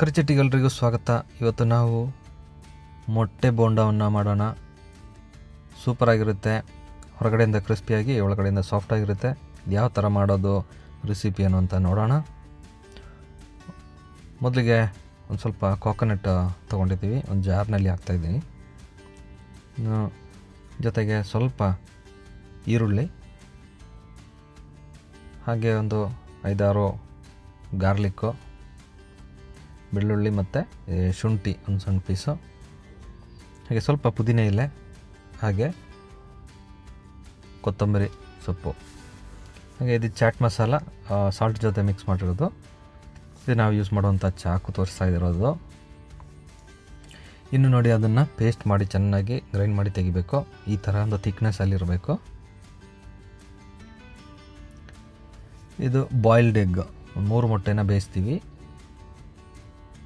ಕರಿಚಟ್ಟಿಗೆಲ್ರಿಗೂ ಸ್ವಾಗತ. ಇವತ್ತು ನಾವು ಮೊಟ್ಟೆ ಬೋಂಡವನ್ನು ಮಾಡೋಣ. ಸೂಪರಾಗಿರುತ್ತೆ ಹೊರಗಡೆಯಿಂದ ಕ್ರಿಸ್ಪಿಯಾಗಿ, ಒಳಗಡೆಯಿಂದ ಸಾಫ್ಟಾಗಿರುತ್ತೆ ಯಾವ ಥರ ಮಾಡೋದು, ರೆಸಿಪಿ ಏನು ಅಂತ ನೋಡೋಣ. ಮೊದಲಿಗೆ ಒಂದು ಸ್ವಲ್ಪ ಕೋಕೋನಟ್ ತೊಗೊಂಡಿದ್ದೀವಿ. ಒಂದು ಜಾರ್ನಲ್ಲಿ ಹಾಕ್ತಾಯಿದ್ದೀನಿ ಜೊತೆಗೆ ಸ್ವಲ್ಪ ಈರುಳ್ಳಿ. ಹಾಗೆ ಒಂದು ಐದಾರು ಗಾರ್ಲಿಕ್ಕು. ಬೆಳ್ಳುಳ್ಳಿ ಮತ್ತು ಶುಂಠಿ, ಒಂದು ಸಣ್ಣ ಪೀಸು ಹಾಗೆ ಸ್ವಲ್ಪ ಪುದೀನ ಎಲೆ ಹಾಗೆ ಕೊತ್ತಂಬರಿ ಸೊಪ್ಪು. ಹಾಗೆ ಇದು ಚಾಟ್ ಮಸಾಲ ಸಾಲ್ಟ್ ಜೊತೆ ಮಿಕ್ಸ್ ಮಾಡಿರೋದು. ಇದು ನಾವು ಯೂಸ್ ಮಾಡುವಂಥ ಚಾಕು ತೋರಿಸ್ತಾ ಇರೋದು. ಇನ್ನು ನೋಡಿ ಅದನ್ನು ಪೇಸ್ಟ್ ಮಾಡಿ ಚೆನ್ನಾಗಿ ಗ್ರೈಂಡ್ ಮಾಡಿ ತೆಗಿಬೇಕು. ಈ ಥರ ಒಂದು ಥಿಕ್ನೆಸ್ಸಲ್ಲಿರಬೇಕು ಇದು ಬಾಯ್ಲ್ಡ್ ಎಗ್ ಮೂರು ಮೊಟ್ಟೆನ ಬೇಯಿಸ್ತೀವಿ.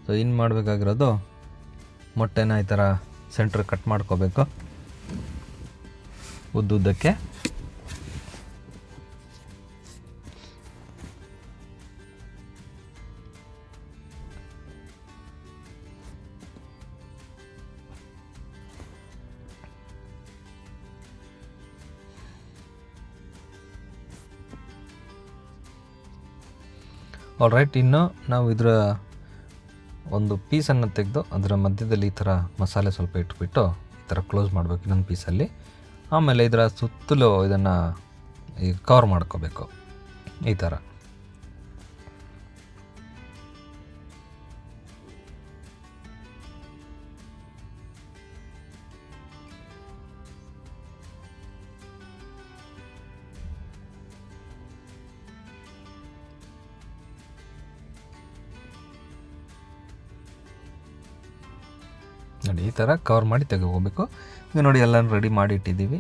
ಸೊ ಇನ್ನು ಮಾಡಬೇಕಾಗಿರೋದು? ಮೊಟ್ಟೆನ ಈ ಥರ ಸೆಂಟ್ರ್ ಕಟ್ ಮಾಡ್ಕೋಬೇಕು. ಉದ್ದುದ್ದಕ್ಕೆ. ಆಲ್ ರೈಟ್ ಇನ್ನು ನಾವು ಇದರ ಒಂದು ಪೀಸನ್ನು ತೆಗೆದು ಅದರ ಮಧ್ಯದಲ್ಲಿ ಈ ಥರ ಮಸಾಲೆ ಸ್ವಲ್ಪ ಇಟ್ಬಿಟ್ಟು ಈ ಥರ ಕ್ಲೋಸ್ ಮಾಡಬೇಕು ಇನ್ನೊಂದು ಪೀಸಲ್ಲಿ ಆಮೇಲೆ ಇದರ ಸುತ್ತಲೂ ಇದನ್ನು ಈ ಕವರ್ ಮಾಡ್ಕೋಬೇಕು. ಈ ಥರ ನೋಡಿ, ಈ ಥರ ಕವರ್ ಮಾಡಿ ತೆಗೆದುಕೋಬೇಕು. ಈಗ ನೋಡಿ, ಎಲ್ಲನೂ ರೆಡಿ ಮಾಡಿ ಇಟ್ಟಿದ್ದೀವಿ.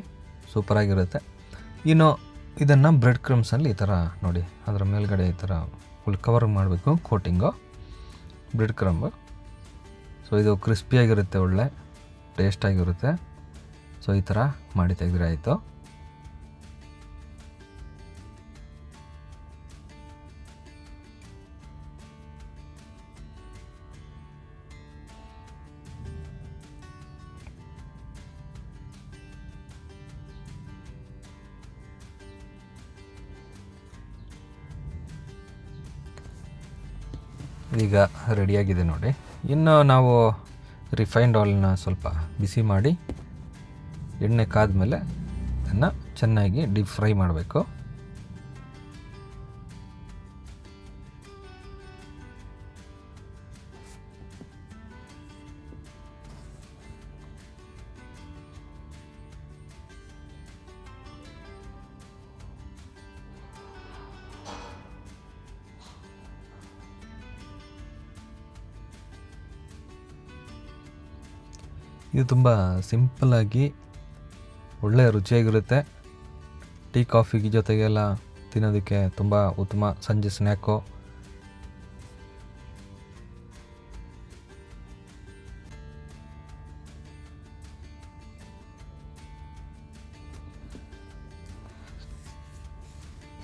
ಸೂಪರಾಗಿರುತ್ತೆ ಇನ್ನು ಇದನ್ನು ಬ್ರೆಡ್ ಕ್ರಮ್ಸಲ್ಲಿ ಈ ಥರ ನೋಡಿ, ಅದರ ಮೇಲ್ಗಡೆ ಈ ಥರ ಫುಲ್ ಕವರ್ ಮಾಡಬೇಕು ಕೋಟಿಂಗು ಬ್ರೆಡ್ ಕ್ರಂಬು ಸೊ ಇದು ಕ್ರಿಸ್ಪಿಯಾಗಿರುತ್ತೆ ಒಳ್ಳೆ ಟೇಸ್ಟಾಗಿರುತ್ತೆ ಸೊ ಈ ಥರ ಮಾಡಿ ತೆಗೆದ್ರೆ ಆಯಿತು. ಈಗ ರೆಡಿಯಾಗಿದೆ ನೋಡಿ. ಇನ್ನು ನಾವು ರಿಫೈನ್ಡ್ ಆಯಿಲ್ನ ಸ್ವಲ್ಪ ಬಿಸಿ ಮಾಡಿ ಎಣ್ಣೆ ಕಾದ ಮೇಲೆ ಅದನ್ನು ಚೆನ್ನಾಗಿ ಡೀಪ್ ಫ್ರೈ ಮಾಡಬೇಕು. ಇದು ತುಂಬ ಸಿಂಪಲ್ಲಾಗಿ ಒಳ್ಳೆಯ ರುಚಿಯಾಗಿರುತ್ತೆ. ಟೀ ಕಾಫಿಗೆ ಜೊತೆಗೆಲ್ಲ ತಿನ್ನೋದಕ್ಕೆ ತುಂಬ ಉತ್ತಮ ಸಂಜೆ ಸ್ನ್ಯಾಕು.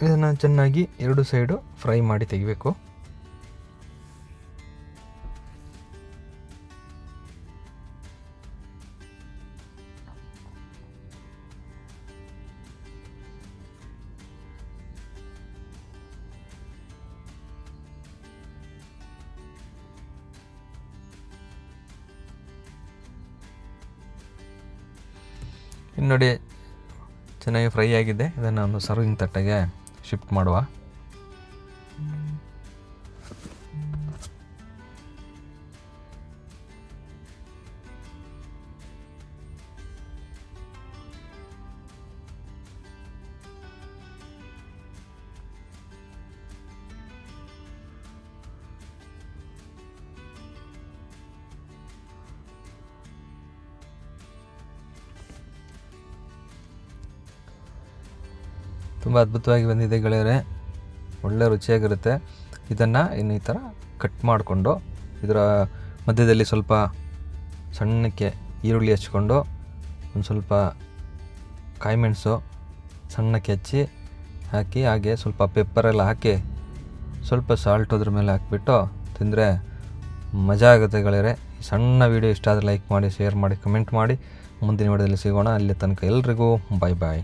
ಇದನ್ನು ಚೆನ್ನಾಗಿ ಎರಡು ಸೈಡು ಫ್ರೈ ಮಾಡಿ ತೆಗಿಬೇಕು. ಇನ್ನು ನೋಡಿ ಚೆನ್ನಾಗಿ ಫ್ರೈ ಆಗಿದೆ ಇದನ್ನು ಒಂದು ಸರ್ವಿಂಗ್ ತಟ್ಟೆಗೆ ಶಿಫ್ಟ್ ಮಾಡುವ. ತುಂಬ ಅದ್ಭುತವಾಗಿ ಬಂದಿದೆ ಗೆಳೆಯರೆ. ಒಳ್ಳೆ ರುಚಿಯಾಗಿರುತ್ತೆ. ಇದನ್ನು ಇನ್ನು ಈ ಥರ ಕಟ್ ಮಾಡಿಕೊಂಡು, ಇದರ ಮಧ್ಯದಲ್ಲಿ ಸ್ವಲ್ಪ ಸಣ್ಣಕ್ಕೆ ಈರುಳ್ಳಿ ಹಚ್ಕೊಂಡು, ಒಂದು ಸ್ವಲ್ಪ ಕಾಯಿಮೆಣಸು ಸಣ್ಣಕ್ಕೆ ಹಚ್ಚಿ ಹಾಕಿ, ಹಾಗೆ ಸ್ವಲ್ಪ ಪೆಪ್ಪರೆಲ್ಲ ಹಾಕಿ, ಸ್ವಲ್ಪ ಸಾಲ್ಟ್ ಅದ್ರ ಮೇಲೆ ಹಾಕಿಬಿಟ್ಟು ತಿಂದರೆ ಮಜಾ ಆಗುತ್ತೆ ಗೆಳೆಯರೆ. ಈ ಸಣ್ಣ ವೀಡಿಯೋ ಇಷ್ಟ ಆದರೆ ಲೈಕ್ ಮಾಡಿ ಶೇರ್ ಮಾಡಿ ಕಮೆಂಟ್ ಮಾಡಿ. ಮುಂದಿನ ವಿಡಿಯೋದಲ್ಲಿ ಸಿಗೋಣ. ಅಲ್ಲಿ ತನಕ ಎಲ್ರಿಗೂ ಬಾಯ್ ಬಾಯ್